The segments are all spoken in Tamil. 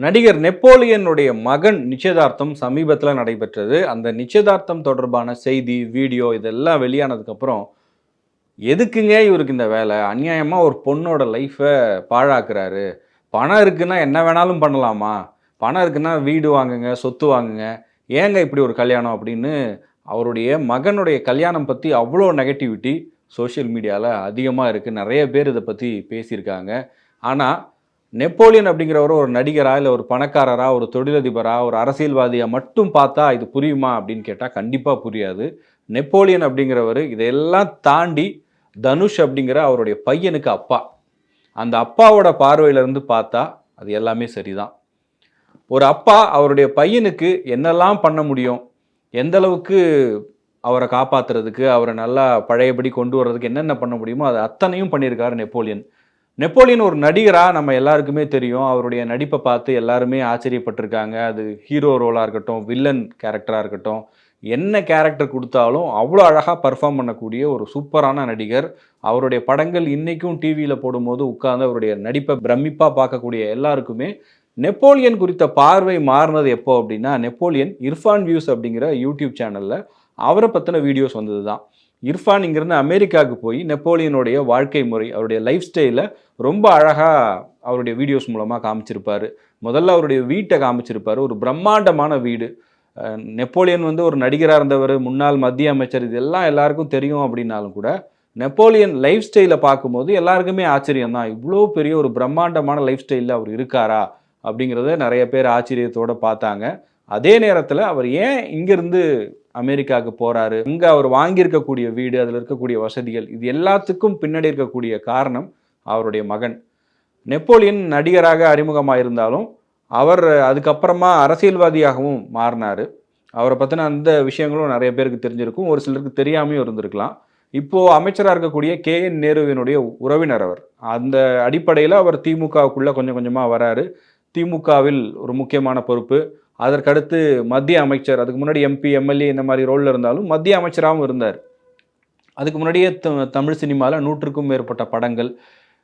நடிகர் நெப்போலியனுடைய மகன் நிச்சயதார்த்தம் சமீபத்தில் நடைபெற்றது. அந்த நிச்சயதார்த்தம் தொடர்பான செய்தி வீடியோ இதெல்லாம் வெளியானதுக்கப்புறம் எதுக்குங்க இவருக்கு இந்த வேலை? அநியாயமாக ஒரு பொண்ணோட லைஃப்பை பாழாக்குறாரு. பணம் இருக்குன்னா என்ன வேணாலும் பண்ணலாமா? பணம் இருக்குன்னா வீடு வாங்குங்க சொத்து வாங்குங்க. ஏங்க இப்படி ஒரு கல்யாணம்? அப்படின்னு அவருடைய மகனுடைய கல்யாணம் பற்றி அவ்வளோ நெகட்டிவிட்டி சோஷியல் மீடியாவில் அதிகமாக இருக்குது நிறைய பேர் இதை பற்றி பேசியிருக்காங்க. ஆனால் நெப்போலியன் அப்படிங்கிறவர் ஒரு நடிகரா இல்லை ஒரு பணக்காரரா ஒரு தொழிலதிபரா ஒரு அரசியல்வாதியாக மட்டும் பார்த்தா இது புரியுமா அப்படின்னு கேட்டால் கண்டிப்பாக புரியாது. நெப்போலியன் அப்படிங்கிறவர் இதையெல்லாம் தாண்டி தனுஷ் அப்படிங்கிற அவருடைய பையனுக்கு அப்பா. அந்த அப்பாவோட பார்வையிலேருந்து பார்த்தா அது எல்லாமே சரிதான். ஒரு அப்பா அவருடைய பையனுக்கு என்னெல்லாம் பண்ண முடியும் எந்தளவுக்கு அவரை காப்பாத்துறதுக்கு அவரை நல்லா பழையபடி கொண்டு வர்றதுக்கு என்னென்ன பண்ண முடியுமோ அது அத்தனையும் பண்ணியிருக்காரு நெப்போலியன். நெப்போலியன் ஒரு நடிகராக நம்ம எல்லாருக்குமே தெரியும். அவருடைய நடிப்பை பார்த்து எல்லாருமே ஆச்சரியப்பட்டிருக்காங்க. அது ஹீரோ ரோலாக இருக்கட்டும் வில்லன் கேரக்டராக இருக்கட்டும். என்ன கேரக்டர் கொடுத்தாலும் அவ்வளோ அழகாக பர்ஃபார்ம் பண்ணக்கூடிய ஒரு சூப்பரான நடிகர். அவருடைய படங்கள் இன்றைக்கும் டிவியில் போடும்போது உட்கார்ந்து அவருடைய நடிப்பை பிரமிப்பாக பார்க்கக்கூடிய எல்லாருக்குமே நெப்போலியன் குறித்த பார்வை மாறினது எப்போ அப்படின்னா நெப்போலியன் இர்ஃபான் வியூஸ் அப்படிங்கிற யூடியூப் சேனலில் அவரை பற்றின வீடியோஸ் வந்தது தான் இர்ஃபான் இங்கிருந்து அமெரிக்காவுக்கு போய் நெப்போலியனுடைய வாழ்க்கை முறை அவருடைய லைஃப் ஸ்டைலை ரொம்ப அழகாக அவருடைய வீடியோஸ் மூலமாக காமிச்சிருப்பார். முதல்ல அவருடைய வீட்டை காமிச்சிருப்பார். ஒரு பிரம்மாண்டமான வீடு. நெப்போலியன் வந்து ஒரு நடிகராக இருந்தவர் முன்னாள் மத்திய அமைச்சர் இதெல்லாம் எல்லாருக்கும் தெரியும் அப்படின்னாலும் கூட நெப்போலியன் லைஃப் ஸ்டைலை பார்க்கும்போது எல்லாருக்குமே ஆச்சரியம் தான். இவ்வளோ பெரிய ஒரு பிரம்மாண்டமான லைஃப் ஸ்டைலில் அவர் இருக்காரா அப்படிங்கிறத நிறைய பேர் ஆச்சரியத்தோடு பார்த்தாங்க. அதே நேரத்தில் அவர் ஏன் இங்கேருந்து அமெரிக்காவுக்கு போகிறாரு இங்கே அவர் வாங்கியிருக்கக்கூடிய வீடு அதில் இருக்கக்கூடிய வசதிகள் இது எல்லாத்துக்கும் பின்னாடி இருக்கக்கூடிய காரணம் அவருடைய மகன். நெப்போலியன் நடிகராக அறிமுகமாக இருந்தாலும் அவர் அதுக்கப்புறமா அரசியல்வாதியாகவும் மாறினார். அவரை பற்றின அந்த விஷயங்களும் நிறைய பேருக்கு தெரிஞ்சிருக்கும். ஒரு சிலருக்கு தெரியாமையும் இருந்திருக்கலாம். இப்போது அமைச்சராக இருக்கக்கூடிய கே என் நேருவினுடைய உறவினர் அவர். அந்த அடிப்படையில் அவர் திமுகவுக்குள்ளே கொஞ்சம் கொஞ்சமாக வராரு. திமுகவில் ஒரு முக்கியமான பொறுப்பு. அதற்கடுத்து மத்திய அமைச்சர் அதுக்கு முன்னாடி எம்பி எம்எல்ஏ இந்த மாதிரி ரோலில் இருந்தாலும் மத்திய அமைச்சராகவும் இருந்தார். அதுக்கு முன்னாடியே த- தமிழ் சினிமாவில் நூற்றுக்கும் மேற்பட்ட படங்கள்.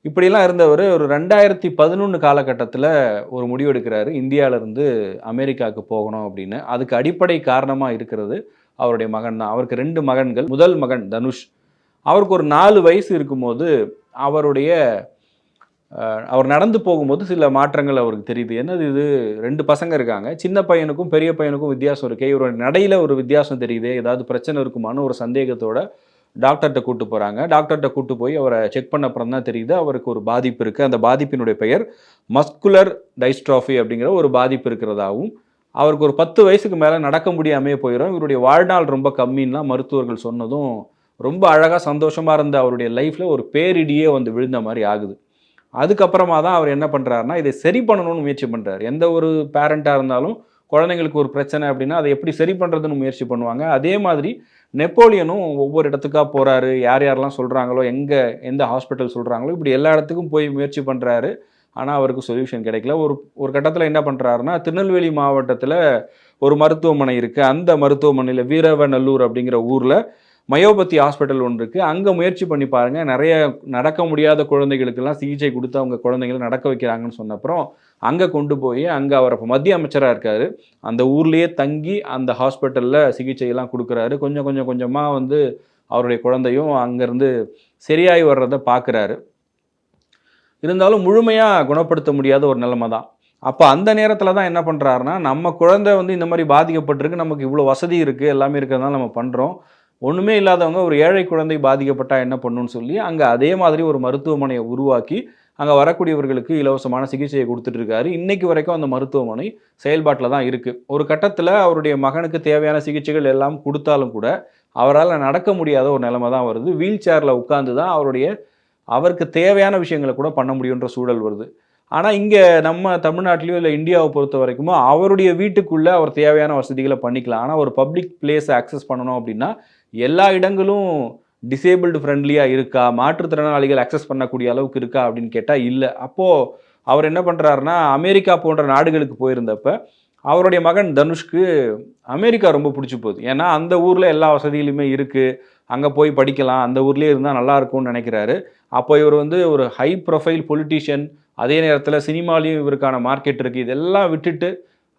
இப்படியெல்லாம் இருந்தவர் ஒரு ரெண்டாயிரத்தி பதினொன்று காலகட்டத்தில் ஒரு முடிவு எடுக்கிறாரு. இந்தியாவிலேருந்து அமெரிக்காவுக்கு போகணும் அப்படின்னு. அதுக்கு அடிப்படை காரணமாக இருக்கிறது அவருடைய மகன் தான். அவருக்கு ரெண்டு மகன்கள். முதல் மகன் தனுஷ். அவருக்கு ஒரு நாலு வயசு இருக்கும்போது அவருடைய அவர் நடந்து போகும்போது சில மாற்றங்கள் அவருக்கு தெரியுது. என்னது இது? ரெண்டு பசங்க இருக்காங்க. சின்ன பையனுக்கும் பெரிய பையனுக்கும் வித்தியாசம் இருக்கே. இவரோட நடையில் ஒரு வித்தியாசம் தெரியுது. ஏதாவது பிரச்சனை இருக்குமான்னு ஒரு சந்தேகத்தோட டாக்டர்கிட்ட கூட்டு போகிறாங்க டாக்டர்கிட்ட கூட்டு போய் அவரை செக் பண்ண அப்புறம் தான் தெரியுது. அவருக்கு ஒரு பாதிப்பு இருக்குது அந்த பாதிப்பினுடைய பெயர் மஸ்குலர் டைஸ்ட்ராஃபி அப்படிங்கிற ஒரு பாதிப்பு இருக்கிறதாகவும் அவருக்கு ஒரு பத்து வயசுக்கு மேலே நடக்க முடியாமே போயிடும் இவருடைய வாழ்நாள் ரொம்ப கம்மின்னா மருத்துவர்கள் சொன்னதும் ரொம்ப அழகாக சந்தோஷமாக இருந்த அவருடைய லைஃப்பில் ஒரு பேரிடியே வந்து விழுந்த மாதிரி ஆகுது. அதுக்கப்புறமா தான் அவர் என்ன பண்ணுறாருனா இதை சரி பண்ணணும்னு முயற்சி பண்ணுறாரு எந்த ஒரு பேரண்ட்டாக இருந்தாலும் குழந்தைங்களுக்கு ஒரு பிரச்சனை அப்படின்னா அதை எப்படி சரி பண்ணுறதுன்னு முயற்சி பண்ணுவாங்க. அதே மாதிரி நெப்போலியனும் ஒவ்வொரு இடத்துக்காக போகிறாரு யார் யாரெல்லாம் சொல்கிறாங்களோ எங்கே எந்த ஹாஸ்பிட்டல் சொல்கிறாங்களோ இப்படி எல்லா இடத்துக்கும் போய் முயற்சி பண்ணுறாரு ஆனால் அவருக்கு சொல்யூஷன் கிடைக்கல. ஒரு ஒரு கட்டத்தில் என்ன பண்ணுறாருன்னா திருநெல்வேலி மாவட்டத்தில் ஒரு மருத்துவமனை இருக்குது அந்த மருத்துவமனையில் வீரவநல்லூர் அப்படிங்கிற ஊரில் மயோபதி ஹாஸ்பிட்டல் ஒன்று இருக்குது அங்கே முயற்சி பண்ணி பாருங்கள் நிறைய நடக்க முடியாத குழந்தைகளுக்கெல்லாம் சிகிச்சை கொடுத்து அவங்க குழந்தைகளை நடக்க வைக்கிறாங்கன்னு சொன்னப்புறம் அங்கே கொண்டு போய் அங்கே அவர் இப்போ மத்திய அமைச்சராக இருக்கார். அந்த ஊர்லேயே தங்கி அந்த ஹாஸ்பிட்டலில் சிகிச்சையெல்லாம் கொடுக்குறாரு. கொஞ்சம் கொஞ்சம் கொஞ்சமாக வந்து அவருடைய குழந்தையும் அங்கேருந்து சரியாகி வர்றதை பார்க்குறாரு. இருந்தாலும் முழுமையாக குணப்படுத்த முடியாத ஒரு நிலைமை தான். அப்போ அந்த நேரத்தில் தான் என்ன பண்ணுறாருன்னா நம்ம குழந்தை வந்து இந்த மாதிரி பாதிக்கப்பட்டிருக்கு. நமக்கு இவ்வளோ வசதி இருக்குது எல்லாமே இருக்கிறதுனால நம்ம பண்ணுறோம் ஒன்றுமே இல்லாதவங்க ஒரு ஏழை குழந்தை பாதிக்கப்பட்டால் என்ன பண்ணுன்னு சொல்லி அங்கே அதே மாதிரி ஒரு மருத்துவமனையை உருவாக்கி அங்கே வரக்கூடியவர்களுக்கு இலவசமான சிகிச்சையை கொடுத்துட்ருக்காரு இன்றைக்கு வரைக்கும் அந்த மருத்துவமனை செயல்பாட்டில் தான் இருக்குது ஒரு கட்டத்தில் அவருடைய மகனுக்கு தேவையான சிகிச்சைகள் எல்லாம் கொடுத்தாலும் கூட அவரால் நடக்க முடியாத ஒரு நிலைமை தான் வருது. வீல் சேரில் உட்காந்து தான் அவருடைய அவருக்கு தேவையான விஷயங்களை கூட பண்ண முடியுன்ற சூழல் வருது. ஆனால் இங்கே நம்ம தமிழ்நாட்டிலையோ இல்லை இந்தியாவை பொறுத்த வரைக்குமோ அவருடைய வீட்டுக்குள்ளே அவர் தேவையான வசதிகளை பண்ணிக்கலாம். ஆனால் ஒரு பப்ளிக் பிளேஸை அக்சஸ் பண்ணணும் அப்படின்னா எல்லா இடங்களும் டிசேபிள்டு ஃப்ரெண்ட்லியாக இருக்கா? மாற்றுத்திறனாளிகள் அக்சஸ் பண்ணக்கூடிய அளவுக்கு இருக்கா அப்படின்னு கேட்டால் இல்லை. அப்போது அவர் என்ன பண்ணுறாருன்னா அமெரிக்கா போன்ற நாடுகளுக்கு போயிருந்தப்ப அவருடைய மகன் தனுஷ்க்கு அமெரிக்கா ரொம்ப பிடிச்சி போகுது. ஏன்னா அந்த ஊரில் எல்லா வசதிகளுமே இருக்குது அங்கே போய் படிக்கலாம். அந்த ஊர்லேயே இருந்தால் நல்லா இருக்கும்னு நினைக்கிறாரு. அப்போ இவர் வந்து ஒரு ஹை ப்ரொஃபைல் பொலிட்டீஷியன் அதே நேரத்தில் சினிமாலையும் இவருக்கான மார்க்கெட் இருக்குது இதெல்லாம் விட்டுட்டு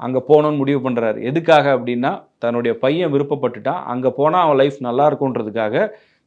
அங்கே போகணும்னு முடிவு பண்ணுறாரு எதுக்காக அப்படின்னா தன்னுடைய பையன் விருப்பப்பட்டுட்டான். அங்கே போனால் அவன் லைஃப் நல்லா இருக்கும்ன்றதுக்காக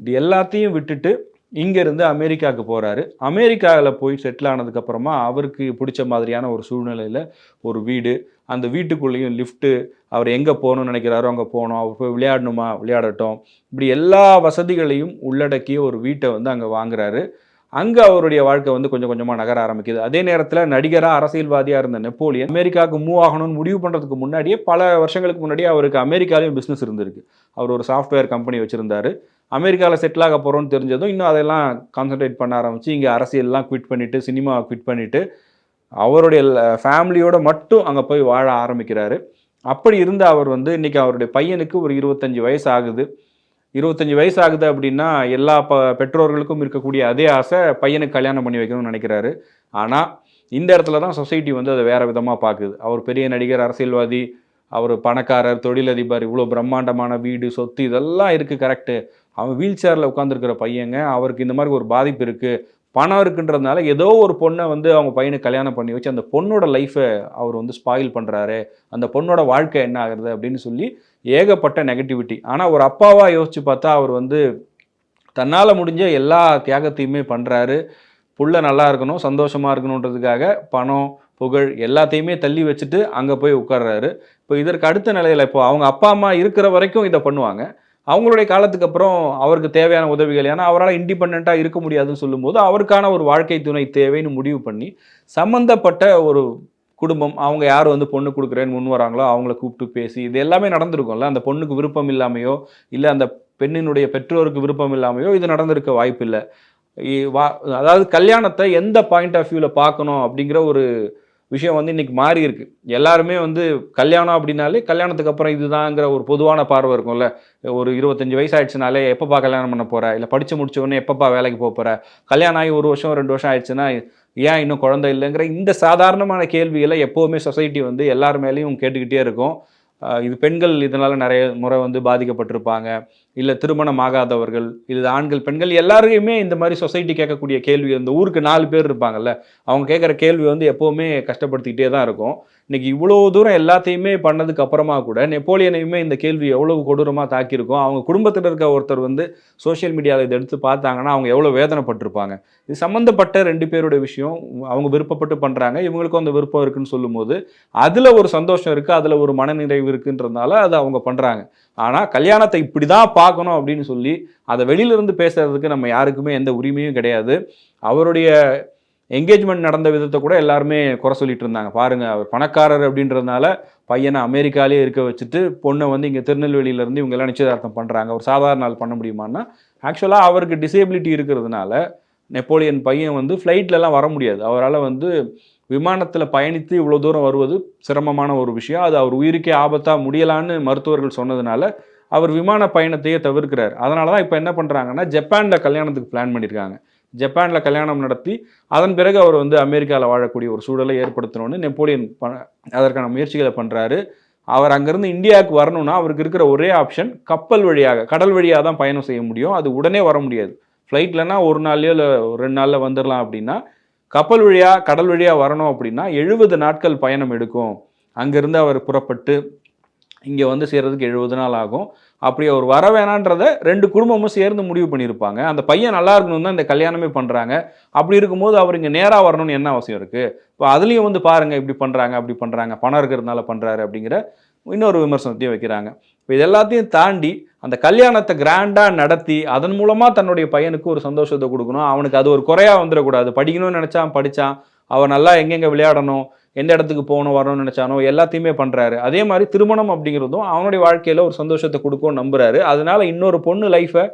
இது எல்லாத்தையும் விட்டுட்டு இங்கேருந்து அமெரிக்காவுக்கு போகிறாரு அமெரிக்காவில் போய் செட்டில் ஆனதுக்கப்புறமா அவருக்கு பிடிச்ச மாதிரியான ஒரு சூழ்நிலையில் ஒரு வீடு அந்த வீட்டுக்குள்ளேயும் லிஃப்ட்டு அவர் எங்கே போகணும்னு நினைக்கிறாரோ அங்கே போகணும். அவர் போய் விளையாடணுமா? விளையாடட்டும். இப்படி எல்லா வசதிகளையும் உள்ளடக்கிய ஒரு வீட்டை வந்து அங்கே வாங்குறாரு. அங்கே அவருடைய வாழ்க்கை வந்து கொஞ்சம் கொஞ்சமாக நகர ஆரம்பிக்குது. அதே நேரத்தில் நடிகராக அரசியல்வாதியாக இருந்த நெப்போலியன் அமெரிக்காவுக்கு மூவ் ஆகணும்னு முடிவு பண்ணுறதுக்கு முன்னாடியே பல வருஷங்களுக்கு முன்னாடியே அவருக்கு அமெரிக்காலையும் பிஸ்னஸ் இருந்திருக்கு. அவர் ஒரு சாஃப்ட்வேர் கம்பெனி வச்சுருந்தாரு. அமெரிக்காவில் செட்டில் ஆக போகிறோன்னு தெரிஞ்சதும் இன்னும் அதெல்லாம் கான்சென்ட்ரேட் பண்ண ஆரம்பித்து இங்கே அரசியல்லாம் குவிட் பண்ணிவிட்டு சினிமாவை குவிட் பண்ணிவிட்டு அவருடைய ஃபேமிலியோடு மட்டும் அங்கே போய் வாழ ஆரம்பிக்கிறாரு. அப்படி இருந்த அவர் வந்து இன்றைக்கி அவருடைய பையனுக்கு ஒரு இருபத்தஞ்சி வயசு ஆகுது. இருபத்தஞ்சி வயசு ஆகுது அப்படின்னா எல்லா ப பெற்றோர்களுக்கும் இருக்கக்கூடிய அதே ஆசை பையனுக்கு கல்யாணம் பண்ணி வைக்கணும்னு நினைக்கிறாரு. ஆனால் இந்த இடத்துல தான் சொசைட்டி வந்து அதை வேறு விதமாக பார்க்குது. அவர் பெரிய நடிகர் அரசியல்வாதி அவர் பணக்காரர் தொழிலதிபர் இவ்வளோ பிரம்மாண்டமான வீடு சொத்து இதெல்லாம் இருக்குது கரெக்டு அவன் வீல் சேரில் உட்காந்துருக்கிற பையங்க அவருக்கு இந்த மாதிரி ஒரு பாதிப்பு இருக்குது பணம் இருக்குன்றதுனால ஏதோ ஒரு பொண்ணை வந்து அவங்க பையனுக்கு கல்யாணம் பண்ணி வச்சு அந்த பொண்ணோட லைஃப்பை அவர் வந்து ஸ்பாயில் பண்ணுறாரு அந்த பொண்ணோட வாழ்க்கை என்ன ஆகுறது அப்படின்னு சொல்லி ஏகப்பட்ட நெகட்டிவிட்டி ஆனால் ஒரு அப்பாவாக யோசித்து பார்த்தா அவர் வந்து தன்னால் முடிஞ்ச எல்லா தியாகத்தையுமே பண்ணுறாரு புள்ள நல்லா இருக்கணும் சந்தோஷமாக இருக்கணுன்றதுக்காக பணம் புகழ் எல்லாத்தையுமே தள்ளி வச்சுட்டு அங்கே போய் உட்கார்றாரு. இப்போ இதற்கு அடுத்த நிலையில் இப்போ அவங்க அப்பா அம்மா இருக்கிற வரைக்கும் இதை பண்ணுவாங்க. அவங்களுடைய காலத்துக்கு அப்புறம் அவருக்கு தேவையான உதவிகள் ஏன்னா அவரால் இண்டிபெண்ட்டாக இருக்க முடியாதுன்னு சொல்லும்போது அவருக்கான ஒரு வாழ்க்கை துணை தேவைன்னு முடிவு பண்ணி சம்மந்தப்பட்ட ஒரு குடும்பம் அவங்க யார் வந்து பொண்ணு கொடுக்குறேன்னு முன் வராங்களோ அவங்கள கூப்பிட்டு பேசி இது எல்லாமே நடந்திருக்கும்ல? அந்த பொண்ணுக்கு விருப்பம் இல்லாமையோ இல்லை அந்த பெண்ணினுடைய பெற்றோருக்கு விருப்பம் இல்லாமையோ இது நடந்திருக்க வாய்ப்பு இல்லை. வா அதாவது கல்யாணத்தை எந்த பாயிண்ட் ஆஃப் வியூவில் பார்க்கணும் அப்படிங்கிற ஒரு விஷயம் வந்து இன்றைக்கி மாறி இருக்கு. எல்லாருமே வந்து கல்யாணம் அப்படின்னாலே கல்யாணத்துக்கு அப்புறம் இதுதாங்கிற ஒரு பொதுவான பார்வை இருக்கும்ல. ஒரு இருபத்தஞ்சு வயசு ஆயிடுச்சுனாலே எப்பப்பா கல்யாணம் பண்ண போகிற இல்லை படித்து முடிச்சவொடனே எப்பப்பா வேலைக்கு போக போகிற கல்யாணம் ஆகி ஒரு வருஷம் ரெண்டு வருஷம் ஆயிடுச்சுன்னா ஏன் இன்னும் குழந்தை இல்லைங்கிற இந்த சாதாரணமான கேள்விகளை எப்போவுமே சொசைட்டி வந்து எல்லார் மேலேயும் கேட்டுக்கிட்டே இருக்கும். இது பெண்கள் இதனால் நிறைய முறை வந்து பாதிக்கப்பட்டிருப்பாங்க. இல்லை திருமணம் ஆகாதவர்கள் இது ஆண்கள் பெண்கள் எல்லாருமே இந்த மாதிரி சொசைட்டி கேட்கக்கூடிய கேள்வி இந்த ஊருக்கு நாலு பேர் இருப்பாங்கல்ல அவங்க கேட்குற கேள்வி வந்து எப்போவுமே கஷ்டப்படுத்திக்கிட்டே தான் இருக்கும். இன்றைக்கி இவ்வளோ தூரம் எல்லாத்தையுமே பண்ணதுக்கு அப்புறமா கூட நெப்போலியனையுமே இந்த கேள்வி எவ்வளவு கொடூரமாக தாக்கியிருக்கும். அவங்க குடும்பத்தில் இருக்க ஒருத்தர் வந்து சோஷியல் மீடியாவில் இதை எடுத்து பார்த்தாங்கன்னா அவங்க எவ்வளோ வேதனைப்பட்டிருப்பாங்க. இது சம்மந்தப்பட்ட ரெண்டு பேருடைய விஷயம் அவங்க விருப்பப்பட்டு பண்ணுறாங்க இவங்களுக்கும் அந்த விருப்பம் இருக்குன்னு சொல்லும்போது அதில் ஒரு சந்தோஷம் இருக்குது அதில் ஒரு மனநிறைவு இருக்குன்றதுனால அதை அவங்க பண்ணுறாங்க ஆனால் கல்யாணத்தை இப்படி தான் பார்க்கணும் அப்படின்னு சொல்லி அதை வெளியிலிருந்து பேசுறதுக்கு நம்ம யாருக்குமே எந்த உரிமையும் கிடையாது. அவருடைய என்கேஜ்மெண்ட் நடந்த விதத்தை கூட எல்லாருமே குறை சொல்லிட்டு இருந்தாங்க. பாருங்கள் அவர் பணக்காரர் அப்படின்றதுனால பையனை அமெரிக்காலே இருக்க வச்சுட்டு பொண்ணை வந்து இங்கே திருநெல்வேலியிலேருந்து இவங்கெல்லாம் நிச்சயதார்த்தம் பண்ணுறாங்க ஒரு சாதாரண நாள் பண்ண முடியுமான்னா ஆக்சுவலாக அவருக்கு டிசேபிலிட்டி இருக்கிறதுனால நெப்போலியன் பையன் வந்து ஃப்ளைட்லலாம் வர முடியாது. அவரால் வந்து விமானத்தில் பயணித்து இவ்வளோ தூரம் வருவது சிரமமான ஒரு விஷயம். அது அவர் உயிருக்கே ஆபத்தாக முடியலான்னு மருத்துவர்கள் சொன்னதுனால அவர் விமான பயணத்தையே தவிர்க்கிறார். அதனால தான் இப்போ என்ன பண்ணுறாங்கன்னா ஜப்பானில் கல்யாணத்துக்கு பிளான் பண்ணியிருக்காங்க ஜப்பானில் கல்யாணம் நடத்தி அதன் பிறகு அவர் வந்து அமெரிக்காவில் வாழக்கூடிய ஒரு சூழலை ஏற்படுத்தணும்னு நெப்போலியன் ப அதற்கான முயற்சிகளை பண்ணுறாரு அவர் அங்கேருந்து இந்தியாவுக்கு வரணும்னா அவருக்கு இருக்கிற ஒரே ஆப்ஷன் கப்பல் வழியாக கடல் வழியாக தான் பயணம் செய்ய முடியும். அது உடனே வர முடியாது. ஃப்ளைட்லனா ஒரு நாள்லையோ இல்லை ரெண்டு நாளில் வந்துடலாம் அப்படின்னா கப்பல் வழியாக கடல் வழியாக வரணும் அப்படின்னா எழுபது நாட்கள் பயணம் எடுக்கும். அங்கேருந்து அவர் புறப்பட்டு இங்கே வந்து சேர்றதுக்கு எழுபது நாள் ஆகும். அப்படி அவர் வர வேணான்றத ரெண்டு குடும்பமும் சேர்ந்து முடிவு பண்ணியிருப்பாங்க. அந்த பையன் நல்லா இருக்கணும் தான் இந்த கல்யாணமே பண்ணுறாங்க அப்படி இருக்கும்போது அவர் இங்கே நேராக வரணும்னு என்ன அவசியம் இருக்குது இப்போ அதுலேயும் வந்து பாருங்கள் இப்படி பண்ணுறாங்க அப்படி பண்ணுறாங்க பணம் இருக்கிறதுனால பண்ணுறாரு அப்படிங்கிற இன்னொரு விமர்சனத்தையும் வைக்கிறாங்க. இப்போ இது எல்லாத்தையும் தாண்டி அந்த கல்யாணத்தை கிராண்டாக நடத்தி அதன் மூலமாக தன்னுடைய பையனுக்கு ஒரு சந்தோஷத்தை கொடுக்கணும். அவனுக்கு அது ஒரு குறையாக வந்துடக்கூடாது. படிக்கணும்னு நினச்சான் படித்தான் அவன் நல்லா எங்கெங்கே விளையாடணும் எந்த இடத்துக்கு போகணும் வரணும்னு நினச்சானோ எல்லாத்தையுமே பண்ணுறாரு அதே மாதிரி திருமணம் அப்படிங்கிறதும் அவனுடைய வாழ்க்கையில் ஒரு சந்தோஷத்தை கொடுக்கும்னு நம்புறாரு. அதனால இன்னொரு பொண்ணு லைஃப்பை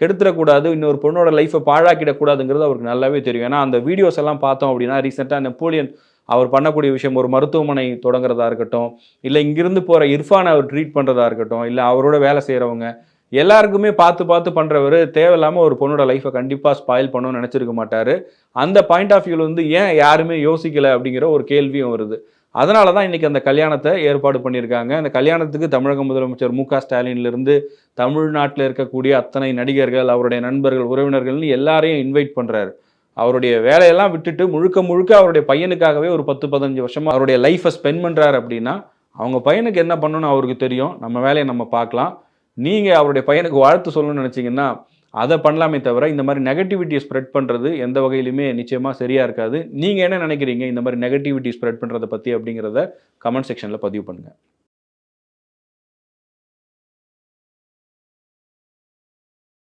கெடுத்துடக்கூடாது இன்னொரு பொண்ணோட லைஃப்பை பாழாக்கிடக்கூடாதுங்கிறது அவருக்கு நல்லாவே தெரியும். ஏன்னா அந்த வீடியோஸ் எல்லாம் பார்த்தோம் அப்படின்னா ரீசெண்டாக நெப்போலியன் அவர் பண்ணக்கூடிய விஷயம் ஒரு மருத்துவமனை தொடங்குறதா இருக்கட்டும் இல்லை இங்கிருந்து போகிற இர்ஃபானை அவர் ட்ரீட் பண்ணுறதா இருக்கட்டும் இல்லை அவரோட வேலை செய்கிறவங்க எல்லாருக்குமே பார்த்து பார்த்து பண்ணுறவர் தேவையில்லாமல் ஒரு பொண்ணோட லைஃப்பை கண்டிப்பாக ஸ்பாயில் பண்ணணும்னு நினச்சிருக்க மாட்டார். அந்த பாயிண்ட் ஆஃப் வியூவில் வந்து ஏன் யாருமே யோசிக்கலை அப்படிங்கிற ஒரு கேள்வியும் வருது. அதனால தான் இன்றைக்கி அந்த கல்யாணத்தை ஏற்பாடு பண்ணியிருக்காங்க. அந்த கல்யாணத்துக்கு தமிழக முதலமைச்சர் மு க ஸ்டாலின்லேருந்து தமிழ்நாட்டில் இருக்கக்கூடிய அத்தனை நடிகர்கள் அவருடைய நண்பர்கள் உறவினர்கள்னு எல்லாரையும் இன்வைட் பண்ணுறாரு அவருடைய வேலையெல்லாம் விட்டுட்டு முழுக்க முழுக்க அவருடைய பையனுக்காகவே ஒரு பத்து பதினஞ்சு வருஷமாக அவருடைய லைஃப்பை ஸ்பெண்ட் பண்ணுறாரு அப்படின்னா அவங்க பையனுக்கு என்ன பண்ணணும்னு அவருக்கு தெரியும். நம்ம வேலையை நம்ம பார்க்கலாம். நீங்கள் அவருடைய பையனுக்கு வாழ்த்து சொல்லணும்னு நினச்சிங்கன்னா அதை பண்ணலாமே தவிர இந்த மாதிரி நெகட்டிவிட்டியை ஸ்ப்ரெட் பண்ணுறது எந்த வகையிலுமே நிச்சயமாக சரியாக இருக்காது. நீங்கள் என்ன நினைக்கிறீங்க? இந்த மாதிரி நெகட்டிவிட்டி ஸ்ப்ரெட் பண்ணுறதை பற்றி அப்படிங்கிறத கமெண்ட் செக்ஷனில் பதிவு பண்ணுங்கள்